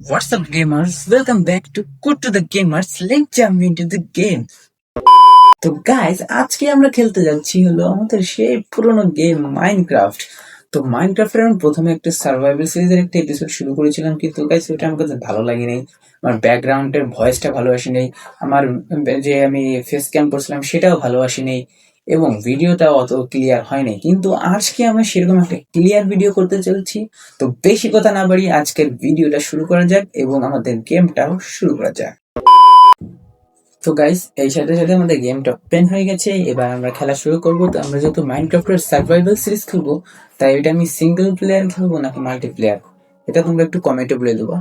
What's up, gamers? Welcome back to Good to the Gamers. Let's jump into the game. তো guys আজকে আমরা খেলতে যাচ্ছি হলো আমাদের সেই পুরোনো গেম মাইনক্রাফট তো মাইনক্রাফটের আমি প্রথমে একটা সার্ভাইভাল সিরিজের একটা এপিসোড শুরু করেছিলাম কিন্তু গাইজ ওটা আমার কাছে ভালো লাগেনি আমার ব্যাকগ্রাউন্ডের ভয়েসটা ভালো আসেনি আমার যে আমি ফেস ক্যাম করছিলাম সেটাও ভালো আসেনি এবং ভিডিওটা অত ক্লিয়ার হয়নি। কিন্তু আজকে আমরা সেরকম একটা ক্লিয়ার ভিডিও করতে চলছি। তো বেশি কথা না বাড়িয়ে আজকের ভিডিওটা শুরু করা যাক এবং আমাদের গেমটাও শুরু করা যাক। তো গাইস এই সাথে সাথে আমাদের গেমটা ওপেন হয়ে গেছে। এবার আমরা খেলা শুরু করব। তো আমরা যেহেতু মাইনক্রাফটের সার্ভাইভাল সিরিজ খেলব, তাই এটা আমি সিঙ্গেল প্লেয়ার খেলব নাকি মাল্টি প্লেয়ার এটা তোমরা একটু কমেন্টে বলে দেবো।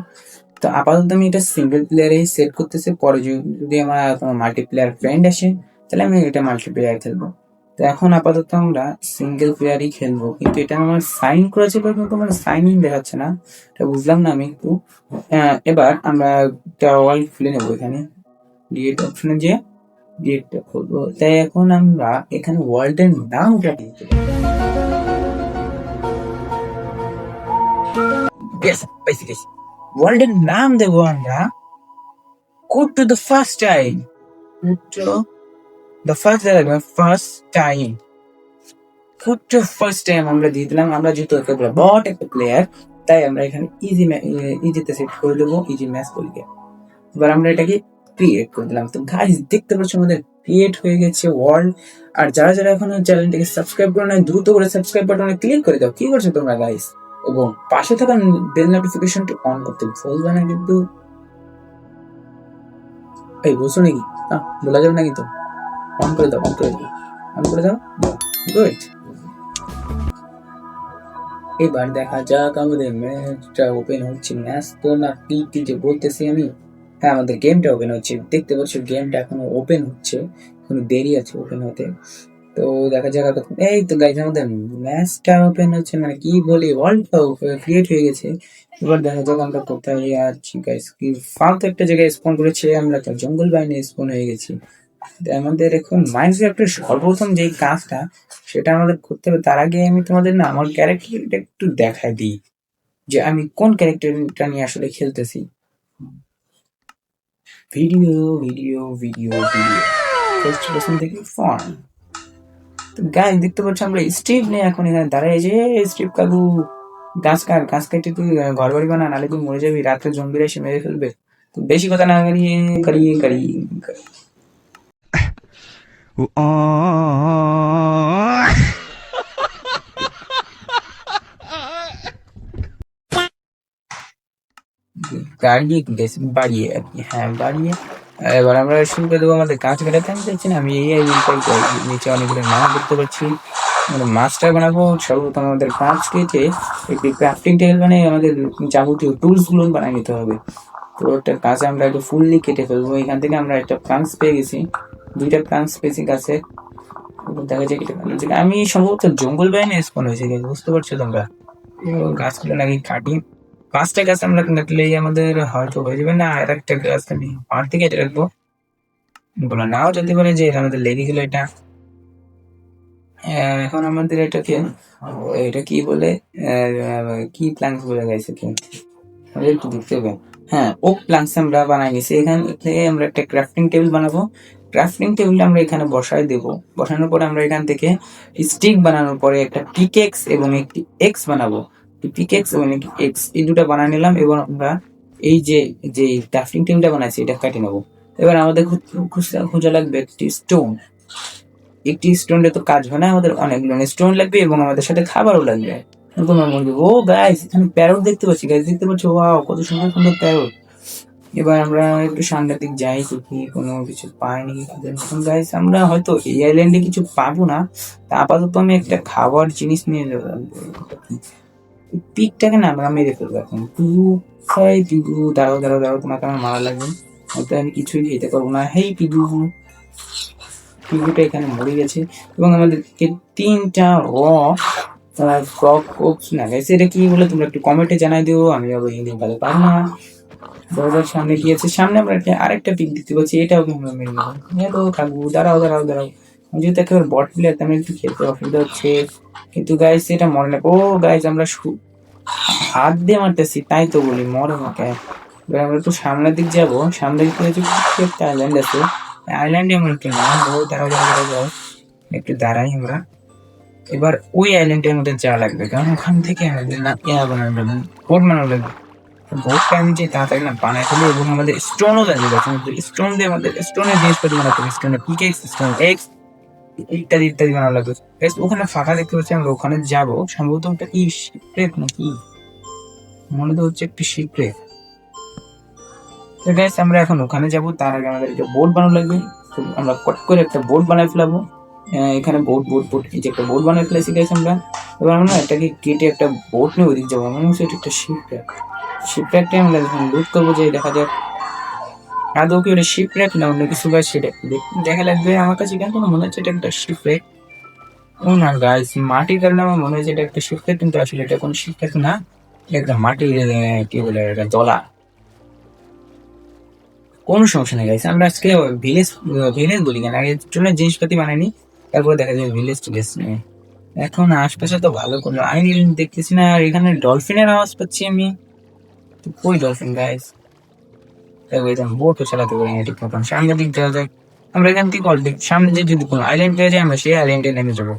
তো আপাতত আমি এটা সিঙ্গেল প্লেয়ারেই সেট করতেছি। পরে যদি আমার মাল্টি প্লেয়ার ফ্রেন্ড আসে তাহলে আমি এটা মাল্টি প্লেয়ার খেলব। তো এখন আপাতত আমরা সিঙ্গেল প্লেয়ারই খেলব। কিন্তু এটা আমার সাইন করেছে কিন্তু আমার সাইন ইন দেখাচ্ছে না। এটা বুঝলাম না আমি একটু। আহ, এবার আমরা একটা ওয়াল খুলে নেব এখানে। ডিএড অপশনে যে ডিএডটা খুলবো। তাই এখন আমরা এখানে ওয়ার্ল্ডের নামটা দিতে ওয়ার্ল্ডের নাম দেবো আমরা। Good to the first time good to the first first time to first time আমরা দিয়ে দিলাম, আমরা যেহেতু একটা বট একটা প্লেয়ার তাই আমরা এখানে ইজি ইজিতে সেট করে দেবো ইজি ম্যাচ বলিকে এবার আমরা এটাকে ক্রিয়েট করে দিলাম। তো গাইস দেখতে পাচ্ছ আমাদের ক্রিয়েট হয়ে গেছে ওয়ার্ল্ড আর যারা যারা এখনও চ্যানেলটিকে সাবস্ক্রাইব করে নাই, দ্রুত করে সাবস্ক্রাইব বাটনে ক্লিক করে দাও। কি করছ তোমরা গাইস এবং পাশে থাকা বেল নোটিফিকেশনটি অন করতে ভুলবে না কিন্তু। এই, বলছো নাকি? না, বলা যাবে না কিন্তু অন করে দাও, অন করে দাও। অন করে দাও? গুড এবার দেখা যাক আমাদের ম্যাচটা ওপেন হচ্ছে। ম্যাচ তো না টি যে বলতেছি আমি? হ্যাঁ আমাদের গেমটা ওপেন হচ্ছে। দেখতে পাচ্ছ গেমটা এখনও ওপেন হচ্ছে। এখনও দেরি আছে ওপেন হতে। তো দেখা যাক এই তো গাইজ আমাদের ম্যাচটা ওপেন হচ্ছে। মানে কি বলি ওয়ার্ল্ডটাও ক্রিয়েট হয়ে গেছে। এবার দেখা যাক আমরা কোথায় আছি। গাইজ কি ফালতু একটা জায়গায় স্পন করেছে। আমরা তো জঙ্গল বাইনে স্পন হয়ে গেছি। আমাদের এখন মাইনক্রাফটের সর্বপ্রথম যে কাজটা, সেটা আমাদের করতে হবে। তার আগে আমি তোমাদের না আমার ক্যারেক্টারটা একটু দেখাই দিই। যে আমি কোন ক্যারেক্টারটা নিয়ে আসলে খেলতেছি। Video video video video first person থেকে ফর্ম তো গাছ দেখতে পাচ্ছ আমরা স্টিভ নেই এখন এখানে দাঁড়ায় যে স্ট্রিপ কাকু, গাছ কাট, গাছ কেটে তুই ঘর বাড়ি বানা নালে তুই মরে যাবি। রাত্রে জম্বিরা এসে মেরে ফেলবে। তো বেশি কথা না করিয়ে করিয়ে করিয়ে। গাড়িয়ে বেশ বাড়িয়ে আর কি হ্যাঁ বাড়িয়ে এবার আমরা শুরু করে দেবো আমাদের গাছ কাটাতে আমি না আমি এই উপায় নিচে অনেকগুলো মাছ দেখতে পাচ্ছি। আমরা মাছটা বানাবো, সর্বপ্রথম আমাদের গাছ কেটে একটি ক্রাফটিং টেবিল মানে আমাদের যাবতীয় টুলসগুলো বানিয়ে নিতে হবে। তো একটা গাছ আমরা একটু ফুললি কেটে ফেলব। এখান থেকে আমরা একটা প্লান্স পেয়ে গেছি। দুইটা পেয়েছি গাছে এবং দেখা যায় আমি সম্ভবত জঙ্গল বাইনে স্পন হয়েছে বুঝতে পারছ তোমরা? গাছগুলো নাকি কাটি পাঁচটা গাছ আমরা কাটলেই আমাদের হয়তো হয়ে যাবে না, আর একটা গাছ আমি থেকে কেটে রাখব। বলো, নাও যেতে পারে যে আমাদের লেগে গেল এটা। এখন আমাদের এটা এটাকে, এটা কি বলে? কি প্ল্যান্স বলে গেছে কি আমাদের একটু দেখতে হবে। হ্যাঁ ওক প্ল্যান্স আমরা বানাই নিছি। এখান থেকে আমরা একটা ক্রাফটিং টেবিল বানাবো। ক্রাফটিং টেবিল আমরা এখানে বসায় দেব। বসানোর পরে আমরা এখান থেকে স্টিক বানানোর পরে একটা পিকেক্স এবং একটি এক্স বানাবো। পিকেক্স এবং একটি এক্স এই দুটো বানিয়ে নিলাম। এবং আমরা এই যে যে ক্রাফটিং টেবিলটা বানাইছি, এটা কেটে নেব। এবার আমাদের খোঁজা লাগবে একটি স্টোন একটি স্টোনের তো কাজ হয় না, আমাদের অনেক অনেকগুলো স্টোন লাগবে এবং আমাদের সাথে খাবারও লাগবে। তোমার বলবে, ও গাইস এখানে প্যারট দেখতে পাচ্ছি। গাইস দেখতে পাচ্ছি? ওয়াও কত সুন্দর সুন্দর প্যারট এবার আমরা একটু দিক যাই, দেখি কোনো কিছু পাই নাকি গাইস আমরা হয়তো এই আইল্যান্ডে কিছু পাবো না। তা আপাতত আমি একটা খাবার জিনিস নিয়ে যাব। পিকটাকে না আমরা মেরে ফেলব এখন। পিগু খাই, পিগু, দাঁড়াও দাঁড়াও দাঁড়াও, তোমাকে আমার মারা লাগবে। হয়তো আমি কিছুই খেতে পারব না। হেই, পিগু। পিগুটা এখানে মরে গেছে। এবং আমাদেরকে তিনটা র ফ্রক কোপস না গেছে এটা কি বলে তোমরা একটু কমেন্টে জানাই দিও। আমি আবার হিন্দি ভালো পারি না। দরজার সামনে আছে সামনে আমরা আরেকটা পিক দেখতে পাচ্ছি, এটাও আমরা মেরে নেব থাকব। দাঁড়াও দাঁড়াও দাঁড়াও। যেহেতু একেবারে বট প্লেয়ার আমি একটু খেতে অসুবিধা হচ্ছে। কিন্তু গাইস এটা মনে নেই ও গাইস আমরা হাত দিয়ে মারতেছি, তাই তো বলি, মরে আমাকে এবার আমরা একটু সামনের দিক যাব। সামনের দিকে হচ্ছে একটা আইল্যান্ড আছে। আইল্যান্ডে আমরা একটু না বহু দাঁড়া দাঁড়া দাঁড়া একটু দাঁড়াই আমরা। এবার ওই আইল্যান্ডের মধ্যে যাওয়া লাগবে। কারণ ওখান থেকে আমাদের না ইয়া বানানো লাগবে। বানানো লাগবে। বোটটা আমি যে তাড়াতাড়ি না বানাই ফেলি এবং আমাদের স্টোনও লাগবে স্টোন দিয়ে আমাদের স্টোনের জিনিসপাতি বানাতে হবে। স্টোনের পিকেক্স স্টোন এক্স ইত্যাদি ইত্যাদি বানানো লাগবে। Guys, ওখানে ফাঁকা দেখতে পাচ্ছি আমরা ওখানে যাব। সম্ভবত ওটা কি শিপরেক নাকি? মনে তো হচ্ছে একটি শিপরেক তো গাইস আমরা এখন ওখানে যাব। তার আগে আমাদের একটা বোট বানানো লাগবে। আমরা কট করে একটা বোট বানাই ফেলাবো। এখানে বোট বোট বোট এই যে একটা বোট বানাই ফেলেছি গাইস আমরা। এবার আমরা এটাকে কেটে একটা বোট নিয়ে ওদিক যাব। মনে হচ্ছে এটা একটা শিপরেক আমরা যখন লুট করব যে দেখা যাক। আদৌ কি ওটা শিপরেক না অন্য কিছু গাছ সেটা দেখা লাগবে। আমার কাছে কেন মনে হচ্ছে এটা একটা শিপরেক ও না গাইস মাটির কারণে আমার মনে হচ্ছে এটা একটা শিপরেক কিন্তু আসলে এটা কোনো শিপরেক না। একটা মাটির কি বলে এটা দলা কোনো সমস্যা নেই গাইস আমরা আজকে ভিলেজ ভিলেজ বলি কেন? আগে জন্য জিনিসপাতি বানাইনি, তারপরে দেখা যাবে ভিলেজ টিলেজ নিয়ে এখন আশপাশে তো ভালো কোনো আইনি দেখতেছি না, আর এখানে ডলফিনের আওয়াজ পাচ্ছি আমি। কই গাইস বোটও চালাতে পারি না ঠিক মতন দিক দেওয়া আমরা এখান থেকে সামনে যে যদি কোনো আইল্যান্ড পেয়ে যাই আমরা সেই আইল্যান্ডে নেমে যাব।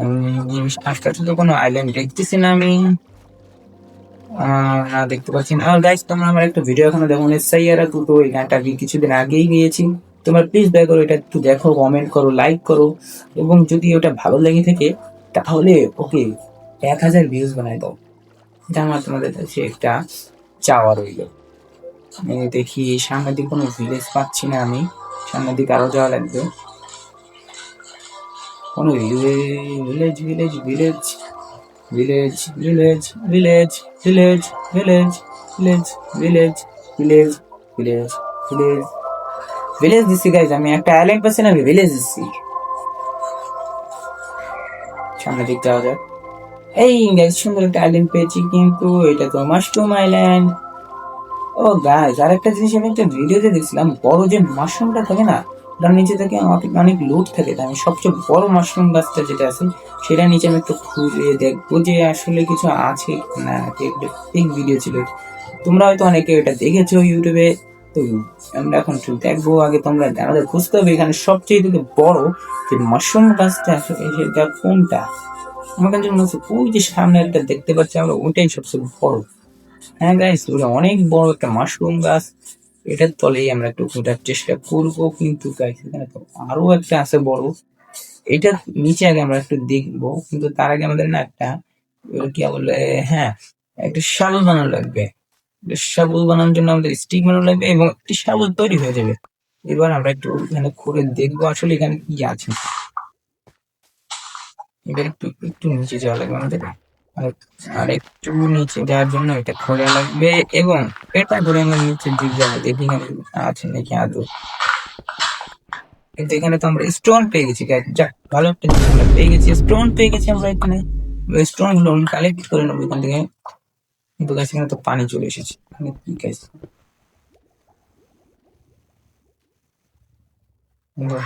উম, আশপাশে তো কোনো আইল্যান্ড দেখতেছি না আমি। না দেখতে পাচ্ছি না। গাইস তোমরা আমার একটা ভিডিও এখনও দেখো সাইয়ারা দুটো এই গানটা কিছুদিন আগেই গিয়েছি। তোমরা প্লিজ দয়া করো এটা একটু দেখো কমেন্ট করো লাইক করো। এবং যদি ওটা ভালো লেগে থাকে তাহলে ওকে এক হাজার ভিউজ বানাই দাও। এটা আমার তোমাদের কাছে একটা চাওয়া রইল এই দেখি সামনের দিকে কোনো ভিলেজ পাচ্ছি না আমি সামনের দিকে আরও যাওয়া লাগবে কোনো village village village village village village village village village village village village village village দিচ্ছি গাইজ আমি একটা আইল্যান্ড পাচ্ছি না আমি ভিলেজ দিচ্ছি সামনের দিক যাওয়া যাক এই গাইজ সুন্দর একটা আইল্যান্ড পেয়েছি, কিন্তু এটা তো মাশরুম আইল্যান্ড ও গাইজ আর একটা জিনিস আমি একটা ভিডিওতে দেখছিলাম, বড় যে মাশরুমটা থাকে না ওটার নিচে থেকে অনেক অনেক লুট থাকে তা আমি সবচেয়ে বড় মাশরুম গাছটা যেটা আছে সেটা নিচে আমি একটু খুঁজে দেখব যে আসলে কিছু আছে না ফেক ভিডিও ছিল। তোমরা হয়তো অনেকে এটা দেখেছ ইউটিউবে তো আমরা এখন দেখব, আগে তোমরা আমাদের খুঁজতে হবে, এখানে সবচেয়ে থেকে বড় যে মাশরুম গাছটা আসলে সেটা কোনটা? আমার কাছে মনে হচ্ছে, ওই যে সামনে একটা দেখতে পাচ্ছি আমরা, ওইটাই সবচেয়ে বড়। হ্যাঁ গাইস ওটা অনেক বড় একটা মাশরুম গাছ। এটার তলেই আমরা একটু খোঁজার চেষ্টা করব কিন্তু গাইস এখানে তো আরও একটা আছে বড়। এটার নিচে আগে আমরা একটু দেখব, কিন্তু তার আগে আমাদের না একটা কি বলে হ্যাঁ একটা শাবল বানানো লাগবে। শাবল বানানোর জন্য আমাদের স্টিক বানানো লাগবে এবং একটি শাবল তৈরি হয়ে যাবে। এবার আমরা একটু এখানে খুঁড়ে দেখব, আসলে এখানে কি আছে। এবার একটু একটু নিচে যাওয়া লাগবে আমাদের। আর- একটু নিচে যাওয়ার জন্য এটা খোঁড়া লাগবে এবং এটা করে আমরা নিচে দিক যাব, দেখি আছে নাকি আদৌ। কিন্তু এখানে তো আমরা স্টোন পেয়ে গেছি। যাক, ভালো একটা জিনিস আমরা পেয়ে গেছি। স্টোন পেয়ে গেছি আমরা এখানে। স্টোনগুলো কালেক্ট করে নেব এখান থেকে। কিন্তু গাছ এখানে তো পানি চলে এসেছে। এখানে কি গাছ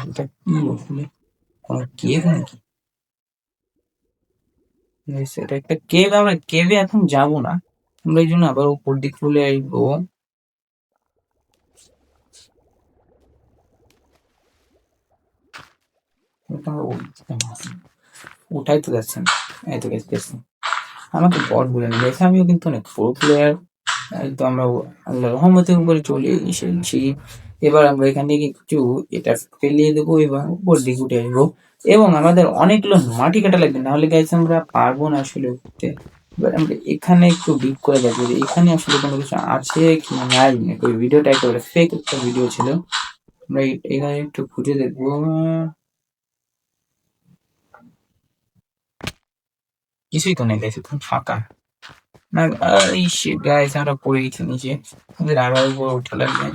এটা কি আসলে কোনো কেভ নাকি? একটা কেভ আমরা কেভে এখন যাব না। আমরা এই জন্য আবার উপর দিক পারছি। উঠাই তো যাচ্ছে না এই তো গেছে আমাকে বট বলে না আমিও কিন্তু অনেক প্রো প্লেয়ার তো আমরা আল্লাহ রহমতের উপরে চলে এসেছি। এবার আমরা এখান একটু এটা ফেলিয়ে দেবো এবং উপর দিকে উঠে আসব। এবং আমাদের অনেকগুলো মাটি কাটা লাগবে, নাহলে গাইছে আমরা পারব না আসলে উঠতে। এবার আমরা এখানে একটু ডিপ করে দেখব যে এখানে আসলে কোনো কিছু আছে কি নাই ওই ভিডিওটা একেবারে ফেক একটা ভিডিও ছিল। আমরা এখানে একটু খুঁজে দেখব। কিছুই তো নেই খুব ফাঁকা। না এই গাইছে আমরা পড়ে গেছি নিচে। আমাদের আবার উপর উঠে লাগবে।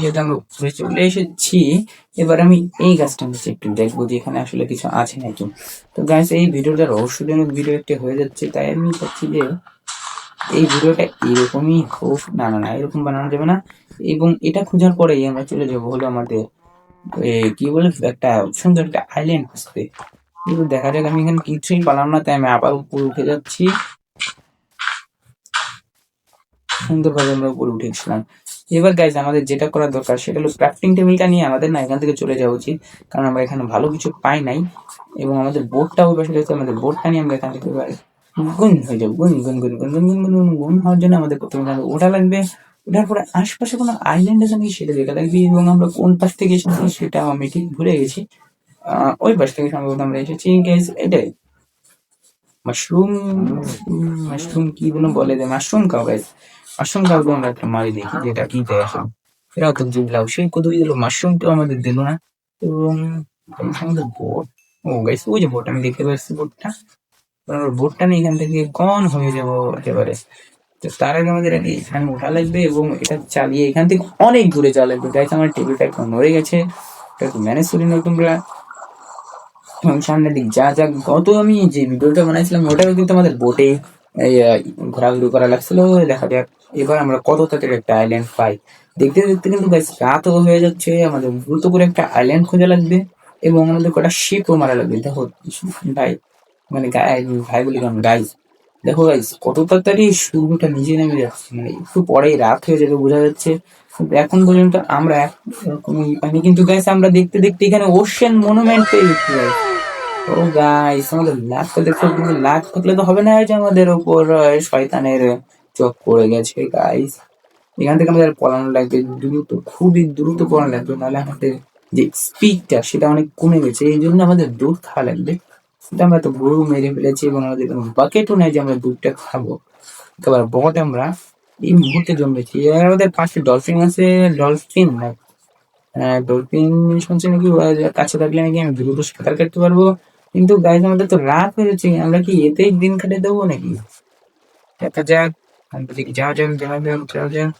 যেহেতু আমরা উপরে চলে এসেছি। এবার আমি এই গাছটা নিচে একটু দেখব যে এখানে আসলে কিছু আছে নাকি। তো গাইস এই ভিডিওটা রহস্যজনক ভিডিও একটা হয়ে যাচ্ছে, তাই আমি চাচ্ছি যে এই ভিডিওটা এরকমই হোক, না না না, এরকম বানানো যাবে না। এবং এটা খোঁজার পরেই আমরা চলে যাব হলো আমাদের কি বলে, একটা সুন্দর একটা আইল্যান্ড খুঁজতে। কিন্তু দেখা যাক আমি এখানে কিছুই পালাম না, তাই আমি আবার উপরে উঠে যাচ্ছি। সুন্দরভাবে আমরা উপরে উঠে গেছিলাম। এবার গাইজ আমাদের যেটা করা দরকার সেটা হলো ক্রাফটিং টেবিলটা নিয়ে আমাদের না এখান থেকে চলে যাওয়া উচিত। কারণ আমরা এখানে ভালো কিছু পাই নাই এবং আমাদের বোর্ডটা ওই পাশে রয়েছে আমাদের বোর্ডটা নিয়ে আমরা এখান থেকে গুণ হয়ে যাব। গুণ গুণ গুণ গুণ গুণ গুণ গুণ গুণ গুণ হওয়ার জন্য আমাদের প্রথমে ওঠা লাগবে। ওঠার পরে আশপাশে কোনো আইল্যান্ড আছে নাকি সেটা দেখা লাগবে এবং আমরা কোন পাশ থেকে এসেছি সেটা আমি ঠিক ভুলে গেছি। আহ, ওই পাশ থেকে সম্ভবত আমরা এসেছি গাইজ এটাই। মাশরুম মাশরুম কি যেন বলে যে মাশরুম খাও গাইজ মাশরুম খাওয়াকে আমরা একটা মারি দেখি যে এটা কি দেয় আসলে এরাও তো বুঝলাম সেই কতই দিল, মাশরুমটাও আমাদের দিল না। এবং আমাদের বোট ও গাইস ওই যে বোট আমি দেখতে পাচ্ছি বোটটা বোটটা নিয়ে এখান থেকে গন হয়ে যাব একেবারে। তো তার আগে আমাদের আগে এখানে ওঠা লাগবে এবং এটা চালিয়ে এখান থেকে অনেক দূরে যাওয়া লাগবে। গাইস আমার টেবিলটা একটু নড়ে গেছে। এটা একটু ম্যানেজ করে নাও তোমরা। এবং সামনের দিক যা যা গত আমি যে ভিডিওটা বানাইছিলাম, ওটাও কিন্তু আমাদের বোটে ঘোরাঘুরি করা লাগছিল, দেখা যাক। এবার আমরা কত তাড়াতাড়ি একটা আইল্যান্ড পাই। দেখতে দেখতে কিন্তু গাইস রাতও হয়ে যাচ্ছে, আমাদের দ্রুত করে একটা আইল্যান্ড খোঁজা লাগবে এবং আমাদের কটা শিপও মারা লাগবে। দেখো, ভাই মানে ভাই বলি কারণ গাইজ দেখো গাইজ কত তাড়াতাড়ি সূর্যটা নিজে নেমে যাচ্ছে মানে একটু পরেই রাত হয়ে যাবে, বোঝা যাচ্ছে। এখন পর্যন্ত আমরা পাইনি কিন্তু গাইস আমরা দেখতে দেখতে এখানে ওশেন মনুমেন্ট পেয়ে guys। ও গাইস আমাদের লাখ হবে, কিন্তু লাখ থাকলে তো হবে না যে আমাদের উপর শয়তানের চোখ পড়ে গেছে গাইস এখান থেকে আমাদের পড়ানো লাগবে দ্রুত খুবই দ্রুত পড়ানো লাগবে নাহলে আমাদের যে স্পিডটা সেটা অনেক কমে গেছে। এই জন্য আমাদের দুধ খাওয়া লাগবে। সেটা আমরা তো গরু মেরে ফেলেছি এবং আমাদের বাকেটও নেই যে আমরা দুধটা খাব। এবার বট আমরা এই মুহূর্তে জন্মেছি। আর আমাদের পাশে ডলফিন আছে ডলফিন হ্যাঁ ডলফিন শুনছি নাকি? কাছে থাকলে নাকি আমি দ্রুত সাঁতার কাটতে পারব। কিন্তু গাইজ আমাদের তো রাত হয়ে যাচ্ছে, আমরা কি এতেই দিন কাটে দেবো নাকি? দেখা যাক যাওয়া যাক যাওয়া যাক যাওয়া যাক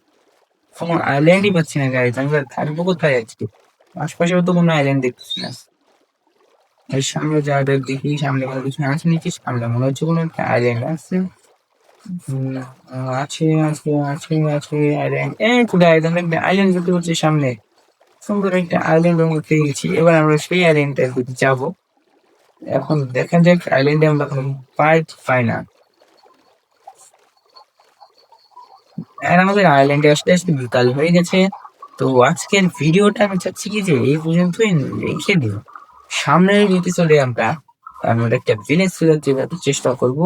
কোনো আইল্যান্ডই পাচ্ছি না গাইজ আমরা থাকব কোথায় আজকে? আশপাশেও তো কোনো আইল্যান্ড দেখতেছি না। সামনে যাক দেখি সামনে কোনো কিছু আছে নাকি? সামনে মনে হচ্ছে কোনো একটা আইল্যান্ড আছে। আছে আছে আছে আছে আইল্যান্ড এই কোথায় আইল্যান্ড একটা আইল্যান্ড দেখতে পাচ্ছি সামনে। সুন্দর একটা আইল্যান্ড আমরা পেয়ে গেছি। এবার আমরা সেই আইল্যান্ডটার দিকে যাব। এখন দেখা যাক আইল্যান্ডে আমরা পাই কি পাই না। আর আমাদের আইল্যান্ডে আসতে আসতে বিকাল হয়ে গেছে। তো আজকের ভিডিওটা আমি চাচ্ছি কি যে এই পর্যন্তই রেখে দিও সামনের এপিসোডে আমরা আমরা একটা ভিলেজ ফেরত যেতে চেষ্টা করব।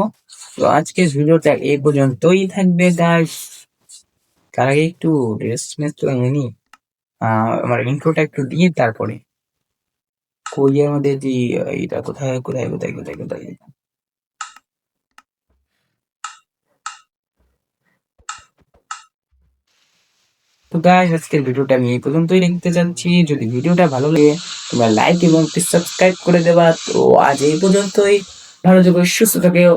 তো আজকের ভিডিওটা এই পর্যন্তই থাকবে গাইস তার আগে একটু রেস্ট নিই আহ, আমার ইন্ট্রোটা একটু দিয়ে তারপরে। কই মধ্যে যে এটা কোথায় কোথায় কোথায় কোথায় কোথায়? তো গাইস আজকের ভিডিওটা আমি এই পর্যন্তই লিখতে চাচ্ছি যদি ভিডিওটা ভালো লাগে, তোমরা লাইক এবং সাবস্ক্রাইব করে দেবা। তো আজ এই পর্যন্তই। ভালো থেকো, সুস্থ থেকো।